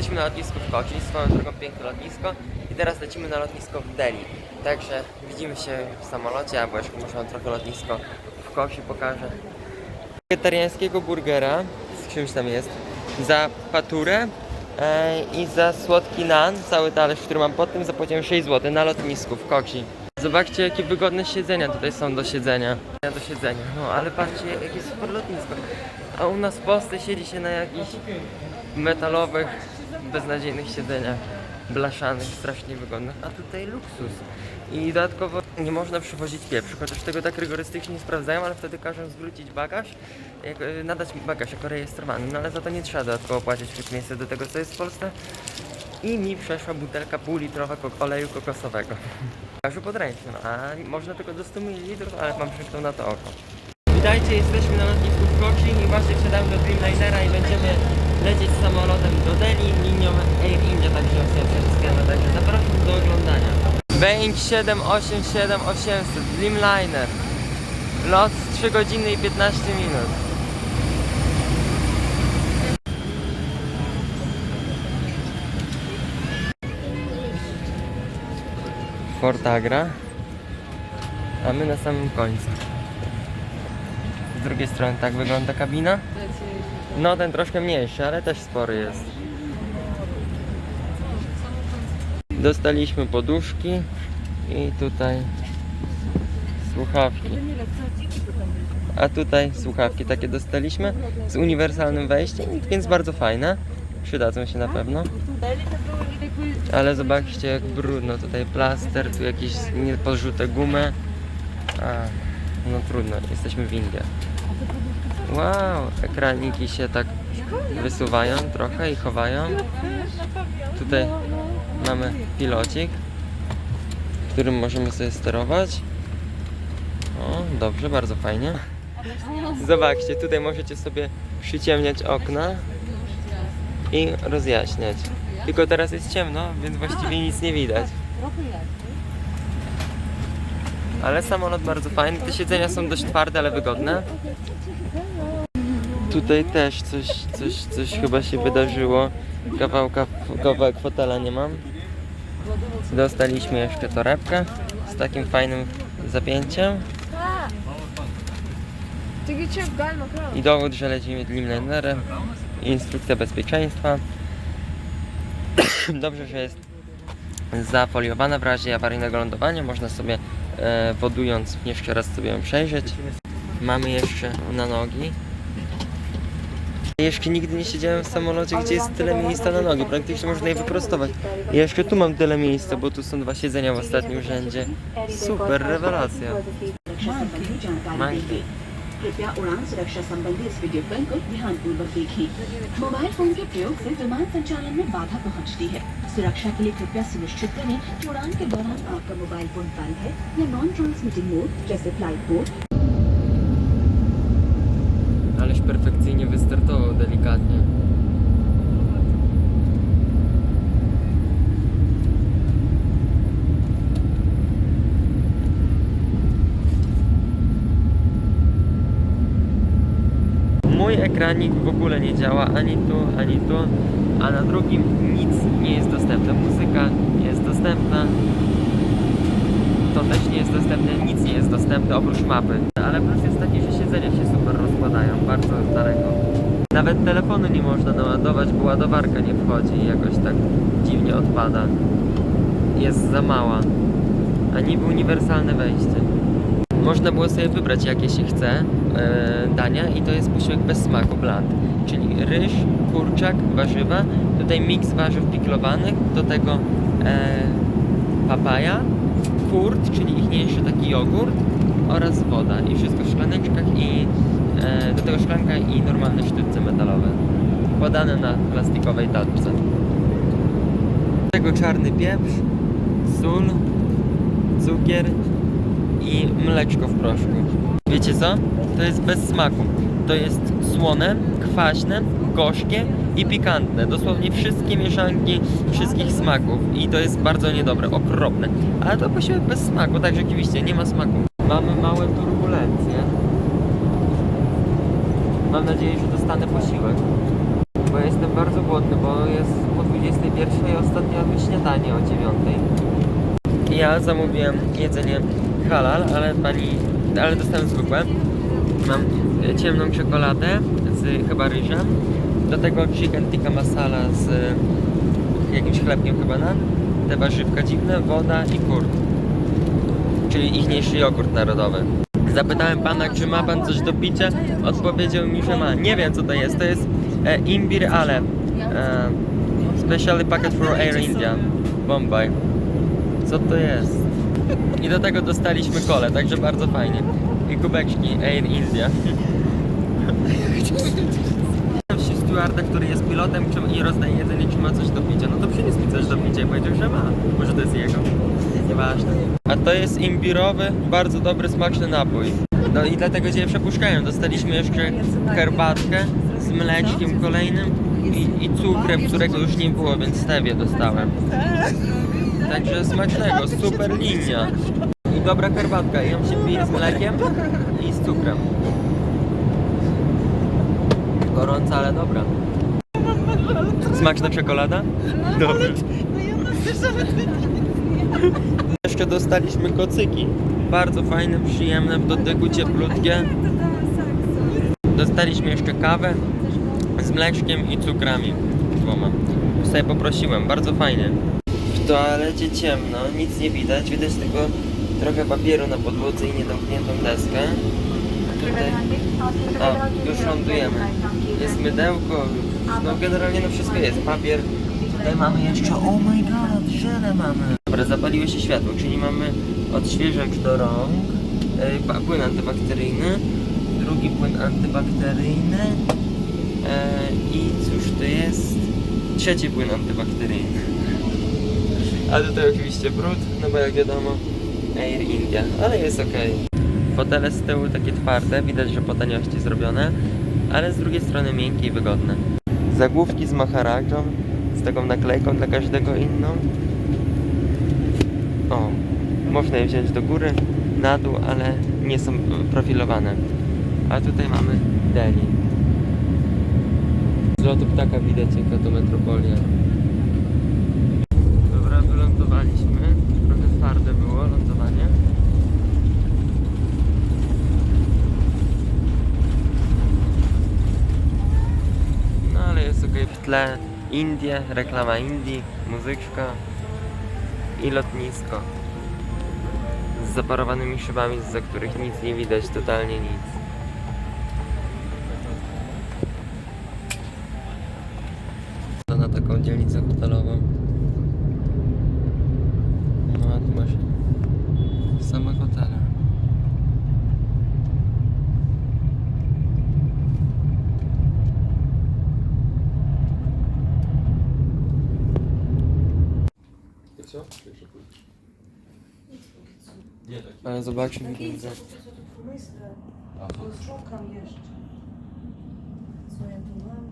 Jesteśmy na lotnisku w Kochi, swoją drogą piękne lotnisko i teraz lecimy na lotnisko w Delhi. Także widzimy się w samolocie, albo jeszcze muszę trochę lotnisko w Kochi pokażę. Wegetariańskiego burgera, z czymś tam jest, za paturę e, i za słodki nan, cały talerz, który mam pod tym, zapłaciłem 6 zł na lotnisku w Kochi. Zobaczcie jakie wygodne siedzenia tutaj są do siedzenia. Do siedzenia, no ale patrzcie jakie super lotnisko. A u nas w Polsce siedzi się na jakichś metalowych, beznadziejnych siedzeniach blaszanych, strasznie wygodnych, a tutaj luksus. I dodatkowo nie można przywozić pieprzu, chociaż tego tak rygorystycznie nie sprawdzają, ale wtedy każą zwrócić bagaż, jak, y, nadać bagaż jako rejestrowany, no ale za to nie trzeba dodatkowo płacić w miejsce do tego, co jest w Polsce. I mi przeszła butelka półlitrowa kok- oleju kokosowego. Bagażu podręcznym, a można tylko do 100 ml, ale mam przykrył na to oko. Witajcie, jesteśmy na lotnisku w i właśnie wsiadamy do Dreamlinera i będziemy lecieć samolotem do Delhi linią Air India, tak się sobie przeczyskiemy, także zapraszam do oglądania. Boeing 787-800 Dreamliner. Lot 3 godziny i 15 minut. Fort Agra, a my na samym końcu. Z drugiej strony tak wygląda kabina. No ten troszkę mniejszy, ale też spory jest. Dostaliśmy poduszki i tutaj słuchawki. A tutaj słuchawki takie dostaliśmy z uniwersalnym wejściem, więc bardzo fajne. Przydadzą się na pewno. Ale zobaczcie jak brudno, tutaj plaster, tu jakieś niepodrzute gumy. A, no trudno, jesteśmy w Indiach. Wow, ekraniki się tak wysuwają trochę i chowają. Tutaj mamy pilocik, którym możemy sobie sterować. O, dobrze, bardzo fajnie. Zobaczcie, tutaj możecie sobie przyciemniać okna i rozjaśniać. Tylko teraz jest ciemno, więc właściwie nic nie widać. Ale samolot bardzo fajny. Te siedzenia są dość twarde, ale wygodne. Tutaj też coś, coś, coś chyba się wydarzyło. Kawałka, kawałek fotela nie mam. Dostaliśmy jeszcze torebkę z takim fajnym zapięciem. I dowód, że lecimy Dreamlinerem. Instrukcja bezpieczeństwa. Dobrze, że jest zafoliowana w razie awaryjnego lądowania. Można sobie e, wodując jeszcze raz sobie ją przejrzeć. Mamy jeszcze na nogi. Jeszcze nigdy nie siedziałem w samolocie, gdzie jest tyle miejsca na nogi. Praktycznie można je wyprostować. I jeszcze tu mam tyle miejsca, bo tu są dwa siedzenia w ostatnim rzędzie. Super, rewelacja. सुरक्षा संबंधी जानकारी मांग देंगे कृपया उड़ान सुरक्षा संबंधी इस वीडियो फिल्म को ध्यानपूर्वक देखें मोबाइल फोन के प्रयोग से विमान संचालन में बाधा पहुंचती है सुरक्षा के लिए कृपया सुनिश्चित करें कि उड़ान के दौरान आपका मोबाइल फोन बंद है या नॉन ट्रांसमिटिंग मोड जैसे flight mode Ależ perfekcyjnie wystartował Mój ekranik w ogóle nie działa ani tu, ani tu, a na drugim nic nie jest dostępne. Muzyka jest dostępna, to też nie jest dostępne, nic nie jest dostępne oprócz mapy. Ale plus jest taki, że siedzenia się super rozkładają, bardzo daleko. Nawet telefonu nie można naładować, bo ładowarka nie wchodzi i jakoś tak dziwnie odpada. Jest za mała. A niby uniwersalne wejście. Można było sobie wybrać jakie się chce e, dania i to jest posiłek bez smaku, bland. Czyli ryż, kurczak, warzywa, tutaj miks warzyw piklowanych, do tego e, papaja, kurt, czyli ichniejszy taki jogurt oraz woda i wszystko w szklaneczkach i do tego szklanka i normalne sztućce metalowe podane na plastikowej tacce. Do tego czarny pieprz, sól, cukier i mleczko w proszku. Wiecie co? To jest bez smaku. To jest słone, kwaśne, gorzkie i pikantne. Dosłownie wszystkie mieszanki wszystkich smaków. I to jest bardzo niedobre, okropne. Ale to posiłek bez smaku, tak rzeczywiście nie ma smaku. Mamy małe turbulencje. Mam nadzieję, że dostanę posiłek. Bo jestem bardzo głodny, bo jest podwójnie śniadanie o dziewiątej. Ja zamówiłem jedzenie halal, ale pani, ale dostałem zwykłe. Mam e, ciemną czekoladę z chyba ryżem. Do tego chicken tikka masala z e, jakimś chlebkiem chyba na. Te warzywka dziwne, woda i kurd. Czyli ichniejszy jogurt narodowy. Zapytałem pana, czy ma pan coś do picia. Odpowiedział mi, że ma. Nie wiem co to jest. To jest e, imbir ale. E, specially packet for Air India. Bombay. Co to jest? I do tego dostaliśmy kole, także bardzo fajnie. I kubeczki Air India. Się stewarda, który jest pilotem czy, i rozdaje jedzenie, czy ma coś do picia. No to przyniósł mi coś do picia i powiedział, że ma. Może to jest jego. Nieważne. A to jest imbirowy, bardzo dobry, smaczny napój. No i dlatego Cię przepuszczają. Dostaliśmy jeszcze herbatkę z mleczkiem kolejnym i, i cukrem, którego już nie było, więc stevie dostałem. Także smacznego, super linia. I dobra herbatka, ją się pije z mlekiem i z cukrem. Gorąca, ale dobra. Smaczna czekolada? Dobra. Jeszcze dostaliśmy kocyki. Bardzo fajne, przyjemne, w dotyku ciepłutkie. Dostaliśmy jeszcze kawę z mleczkiem i cukrami dwoma. Sobie poprosiłem, bardzo fajnie. W toalecie ciemno, nic nie widać, widać tylko trochę papieru na podłodze i niedomkniętą deskę. Tutaj, a, już lądujemy. Jest mydełko, no generalnie no wszystko jest, papier. Tutaj mamy jeszcze, oh my god, żele mamy. Dobra, zapaliło się światło, czyli mamy odświeżacz do rąk, e, płyn antybakteryjny, drugi płyn antybakteryjny e, i cóż to jest? Trzeci płyn antybakteryjny. A tutaj oczywiście brud, no bo jak wiadomo Air India, ale jest ok. Fotele z tyłu takie twarde, widać, że po taniości zrobione, ale z drugiej strony miękkie i wygodne. Zagłówki z maharadżą, z taką naklejką dla każdego inną. O, można je wziąć do góry, na dół, ale nie są profilowane. A tutaj mamy Delhi. Z lotu ptaka widać jaka to metropolia. Dobra, wylądowaliśmy. Trochę twarde było lądowanie. No ale jest ok w tle. Indie, reklama Indii, muzyczka i lotnisko. Z zaparowanymi szybami, za których nic nie widać, totalnie nic. To na taką dzielnicę hotelową. No a tu masz same hotele. Ale zobaczmy, widzę. Myślę, szukam jeszcze. Co ja tu mam?